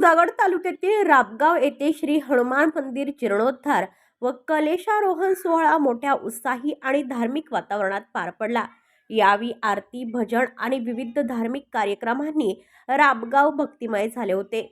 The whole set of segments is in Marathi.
सुधागड तालुक्यातील राबगाव येथे श्री हनुमान मंदिर जीर्णोद्धार व कलेशारोहण सोहळा मोठ्या उत्साही आणि धार्मिक वातावरणात पार पडला. यावेळी आरती भजन आणि विविध धार्मिक कार्यक्रमांनी राबगाव भक्तिमय झाले होते.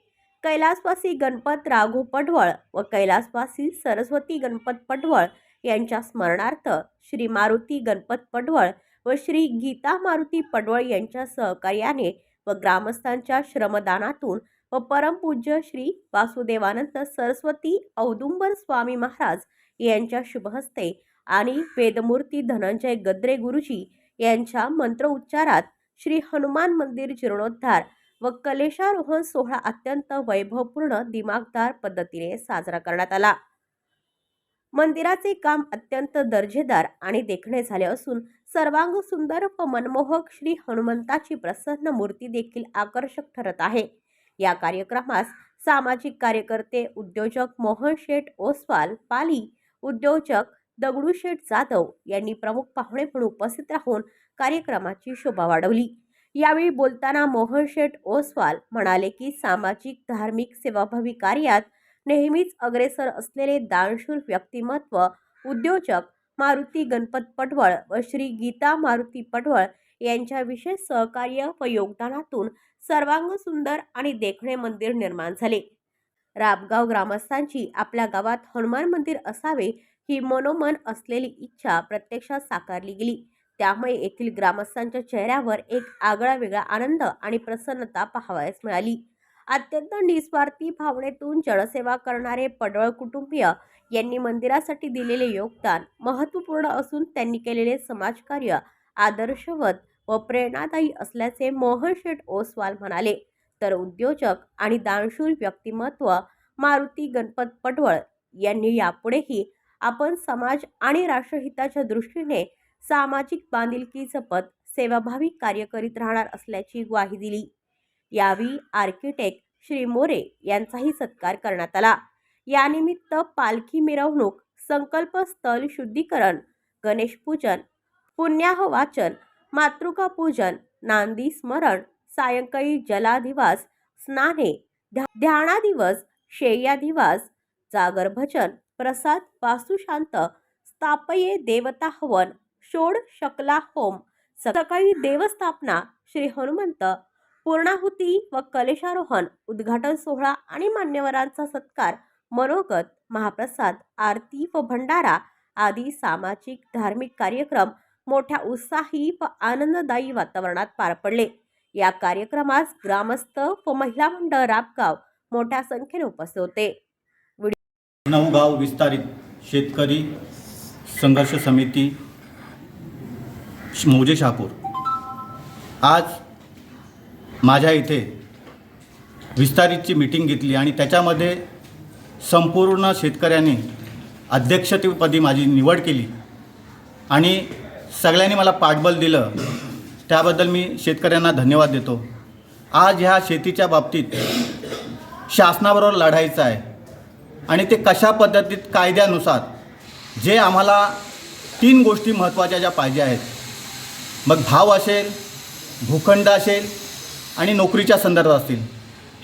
कैलासवासी गणपत राघो पडवळ व कैलासवासी सरस्वती गणपत पडवळ यांच्या स्मरणार्थ श्री मारुती गणपत पडवळ व श्री गीता मारुती पडवळ यांच्या सहकार्याने व ग्रामस्थांच्या श्रमदानातून व परमपूज्य श्री वासुदेवानंद सरस्वती औदुंबर स्वामी महाराज यांच्या शुभहस्ते आणि वेदमूर्ती धनंजय गद्रे गुरुजी यांच्या मंत्रोच्चारात श्री हनुमान मंदिर जीर्णोद्धार व कलेशारोहण सोहळा अत्यंत वैभवपूर्ण दिमागदार पद्धतीने साजरा करण्यात आला. मंदिराचे काम अत्यंत दर्जेदार आणि देखणे झाले असून सर्वांग सुंदर व मनमोहक श्री हनुमंताची प्रसन्न मूर्ती देखील आकर्षक ठरत आहे. या कार्यक्रमास सामाजिक कार्यकर्ते उद्योजक मोहन शेठ ओसवाल पाली उद्योजक दगडूशेठ जाधव यांनी प्रमुख पाहुणे म्हणून उपस्थित राहून कार्यक्रमाची शोभा वाढवली. यावेळी बोलताना मोहन शेठ ओसवाल म्हणाले की सामाजिक धार्मिक सेवाभावी कार्यात नेहमीच अग्रेसर असलेले दानशूर व्यक्तिमत्व उद्योजक मारुती गणपत पटवळ व श्री गीता मारुती पटवळ यांच्या विशेष सहकार्य व योगदानातून सर्वांग सुंदर आणि देखणे मंदिर निर्माण झाले. राबगाव ग्रामस्थांची आपल्या गावात हनुमान मंदिर असावे ही मनोमन असलेली इच्छा प्रत्यक्षात साकारली गेली. त्यामुळे येथील ग्रामस्थांच्या चेहऱ्यावर एक आगळा वेगळा आनंद आणि प्रसन्नता पाहावयास मिळाली. अत्यंत निस्वार्थी भावनेतून जनसेवा करणारे पडवळ कुटुंबीय यांनी मंदिरासाठी दिलेले योगदान महत्त्वपूर्ण असून त्यांनी केलेले समाजकार्य आदर्शवत व प्रेरणादायी असल्याचे मोहन शेठ ओसवाल म्हणाले. तर उद्योजक आणि दानशूर व्यक्तिमत्व मारुती गणपत पटवळ यांनी यापुढेही आपण समाज आणि राष्ट्रहिताच्या दृष्टीने सामाजिक बांधिलकी जपत सेवाभावी कार्य करीत राहणार असल्याची ग्वाही दिली. यावेळी आर्किटेक्ट श्री मोरे यांचाही सत्कार करण्यात आला. यानिमित्त पालखी मिरवणूक संकल्प स्थल शुद्धीकरण गणेश पूजन पुण्याह वाचन मातृका पूजन नांदी स्मरण सायंकाळी जलाधिवास स्नाने ध्या- ध्यानादिवस शेयादिवास जागर भजन प्रसाद वासुशांत स्थापये देवता हवन षोड शकला होम सकाळी देवस्थापना श्री हनुमंत पूर्णाहुती व कलेशारोहण उद्घाटन सोहळा आणि मान्यवरांचा सत्कार मनोगत महाप्रसाद आरती व भंडारा आदी सामाजिक धार्मिक कार्यक्रम मोठ्या उत्साही व आनंददायी वातावरणात पार पडले. या कार्यक्रमास ग्रामस्थ व महिला मंडळ राबगाव मोठ्या संख्येने उपस्थित होते. नवगाव विस्तारित शेतकरी संघर्ष समिती मोजे शहापूर. आज माझ्या इथे विस्तारितची मीटिंग घेतली आणि त्याच्यामध्ये संपूर्ण शेतकऱ्यांनी अध्यक्षतेपदी माझी निवड केली. आणि सगळ्यांनी मला पाठबळ दिलं. त्याबद्दल मी शेतकऱ्यांना धन्यवाद देतो. आज ह्या शेतीच्या बाबतीत शासनाबरोबर लढायचं आहे. आणि ते कशा पद्धतीत कायद्यानुसार जे आम्हाला तीन गोष्टी महत्त्वाच्या ज्या पाहिजे आहेत. मग भाव असेल भूखंड असेल आणि नोकरीच्या संदर्भात असतील.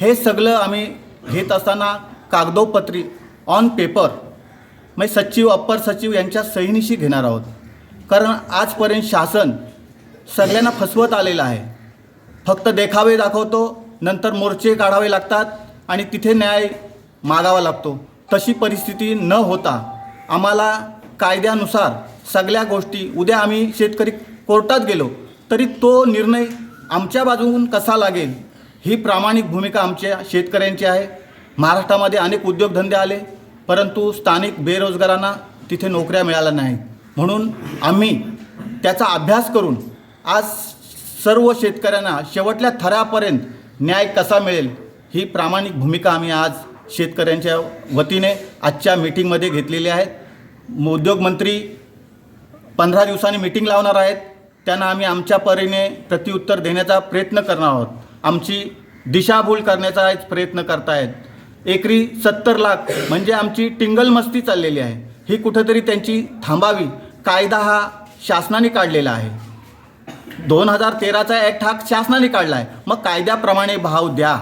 हे सगळं आम्ही घेत असताना कागदोपत्री ऑन पेपर म्हणजे सचिव अप्पर सचिव यांच्या सहीनिशी घेणार आहोत. कारण आजपर्यंत शासन सगळ्यांना फसवत आलेलं आहे. फक्त देखावे दाखवतो नंतर मोर्चे काढावे लागतात आणि तिथे न्याय मागावा लागतो. तशी परिस्थिती न होता आम्हाला कायद्यानुसार सगळ्या गोष्टी उद्या आम्ही शेतकरी कोर्टात गेलो तरी तो निर्णय आमच्या बाजूहून कसा लागेल ही प्रामाणिक भूमिका आमच्या शेतकऱ्यांची आहे. महाराष्ट्रामध्ये अनेक उद्योगधंदे आले परंतु स्थानिक बेरोजगारांना तिथे नोकऱ्या मिळाल्या नाहीत. म्हणून आम्ही त्याचा अभ्यास करून आज सर्व शेतकऱ्यांना शेवटल्या थरापर्यंत न्याय कसा मिळेल ही प्रामाणिक भूमिका आम्ही आज शेतकऱ्यांच्या वतीने आजच्या मीटिंगमध्ये घेतलेली आहे. उद्योगमंत्री पंधरा दिवसांनी मीटिंग लावणार आहेत. त्यांना आम्ही आमच्या परीने प्रत्युत्तर देण्याचा प्रयत्न करणार आहोत. आमची दिशाभूल करण्याचा प्रयत्न करतायत. एकरी सत्तर लाख म्हणजे आमची टिंगलमस्ती चाललेली आहे. ही कुठंतरी त्यांची थांबावी कायदा हा शासनाने काढलेला आहे. दोन हजार तेराचा ॲक्ट हा शासनाने काढला आहे. मग कायद्याप्रमाणे भाव द्या.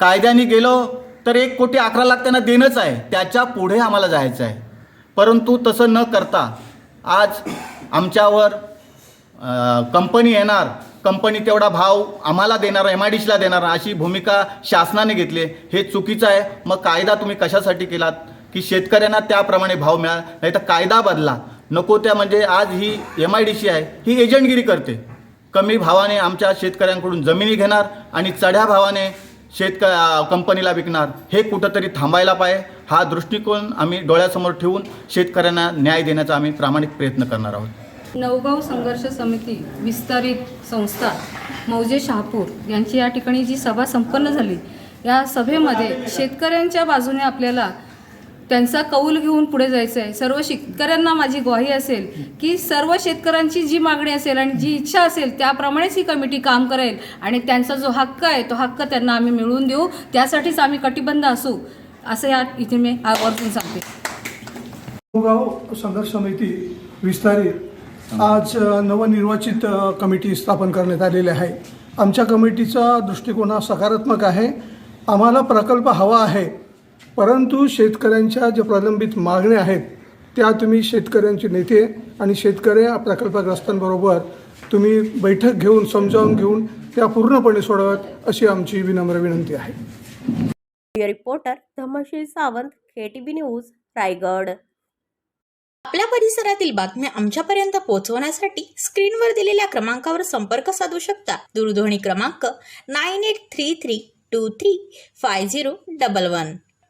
कायद्याने गेलो तर एक कोटी अकरा लाख त्यांना देणंच आहे. त्याच्या पुढे आम्हाला जायचं आहे. परंतु तसं न करता आज आमच्यावर कंपनी येणार. कंपनी तेवढा भाव आम्हाला देणार एम आय डी सीला देणार. अशी भूमिका शासनाने घेतली हे चुकीचं आहे. मग कायदा तुम्ही कशासाठी केलात? की शेतकऱ्यांना त्याप्रमाणे भाव मिळाला. नाही तर कायदा बदला. नको त्या म्हणजे आज ही एम आय डी सी आहे. ही एजंटगिरी करते. कमी भावाने आमच्या शेतकऱ्यांकडून जमिनी घेणार आणि चढ्या भावाने शेतक कंपनीला विकणार. हे कुठंतरी थांबायला पाहिजे. हा दृष्टिकोन आम्ही डोळ्यासमोर ठेवून शेतकऱ्यांना न्याय देण्याचा आम्ही प्रामाणिक प्रयत्न करणार आहोत. नवगाव संघर्ष समिती विस्तारित संस्था मौजे शहापूर यांची या ठिकाणी जी सभा संपन्न झाली या सभेमध्ये शेतकऱ्यांच्या बाजूने आपल्याला त्यांचा कौल घेऊन पुढे जायचं आहे. सर्व शेतकऱ्यांना माझी ग्वाही असेल की सर्व शेतकऱ्यांची जी मागणी असेल आणि जी इच्छा असेल त्याप्रमाणेच ही कमिटी काम करेल आणि त्यांचा जो हक्क आहे तो हक्क त्यांना आम्ही मिळवून देऊ. त्यासाठीच आम्ही कटिबद्ध असू असं या इथे मी आवर्जून सांगते. गाव संघर्ष समिती विस्तारित आज नवनिर्वाचित कमिटी स्थापन करण्यात आलेली आहे. आमच्या कमिटीचा दृष्टिकोन हा सकारात्मक आहे. आम्हाला प्रकल्प हवा आहे. परंतु शेतकऱ्यांच्या ज्या प्रलंबित मागण्या आहेत त्या तुम्ही शेतकऱ्यांचे नेते आणि शेतकरी प्रकल्पग्रस्तांबरोबर तुम्ही बैठक घेऊन समजावून घेऊन त्या पूर्णपणे सोडवत अशी आमची विनम्र विनंती आहे. Reporter Dhamshil Sawant KTB news Raigad. आपल्या परिसरातील बातम्या आमच्यापर्यंत पोहोचवण्यासाठी स्क्रीनवर दिलेल्या क्रमांकावर संपर्क साधू शकता. दूरध्वनी क्रमांक nine eight three three two three five zero double one.